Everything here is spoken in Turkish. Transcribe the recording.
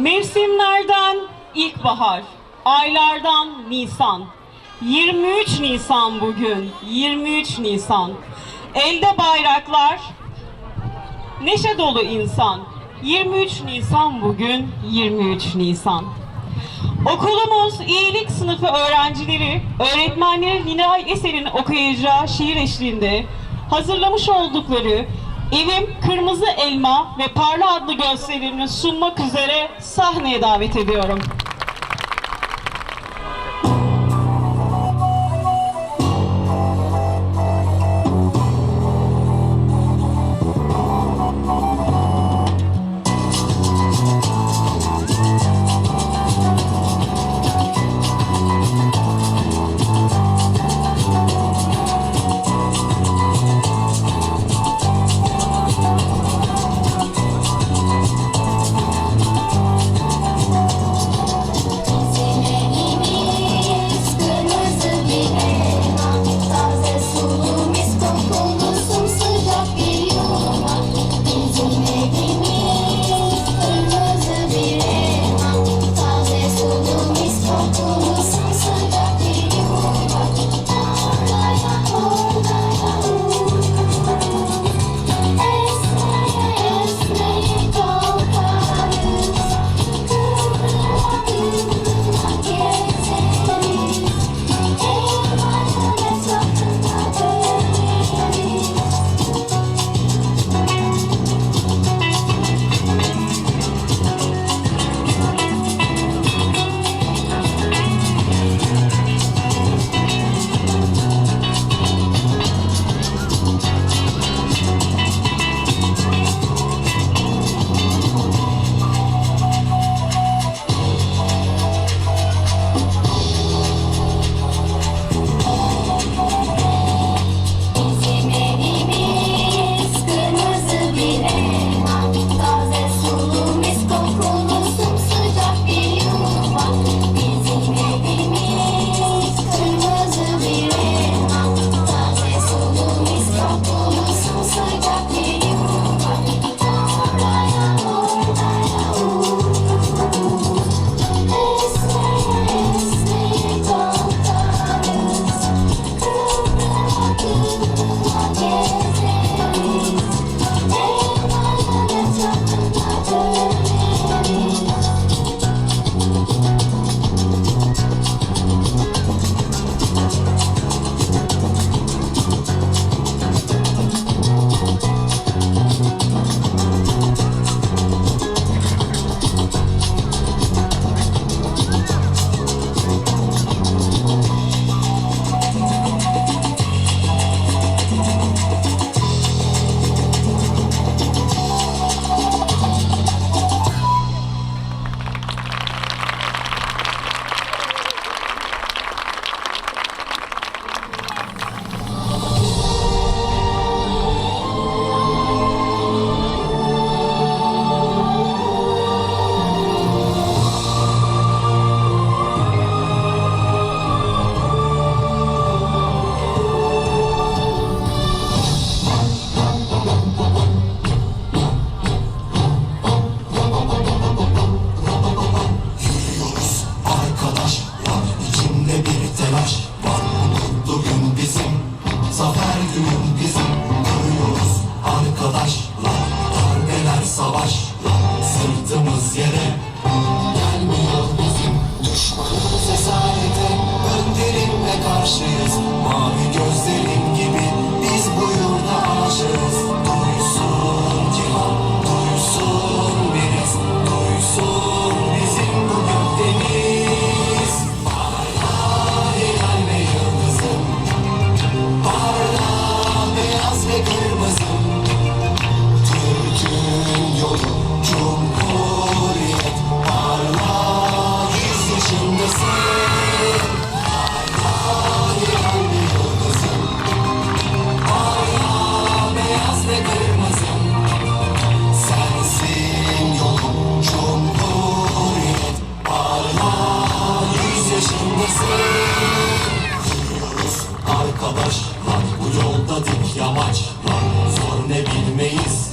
Mevsimlerden ilkbahar, aylardan Nisan. 23 Nisan bugün, 23 Nisan. Elde bayraklar, neşe dolu insan. 23 Nisan bugün, 23 Nisan. Okulumuz iyilik sınıfı öğrencileri, öğretmenleri Nilay Eser'in okuyacağı şiir eşliğinde hazırlamış oldukları evim Kırmızı Elma ve Parla adlı gösterimini sunmak üzere sahneye davet ediyorum. attığımız yere Gelmiyor bizim. Düşmanımız esarete Önderim ve karşıyız. Mavi gözlerin gibi arkadaşlar Bu yolda dik yamaçlar Zor ne bilmeyiz.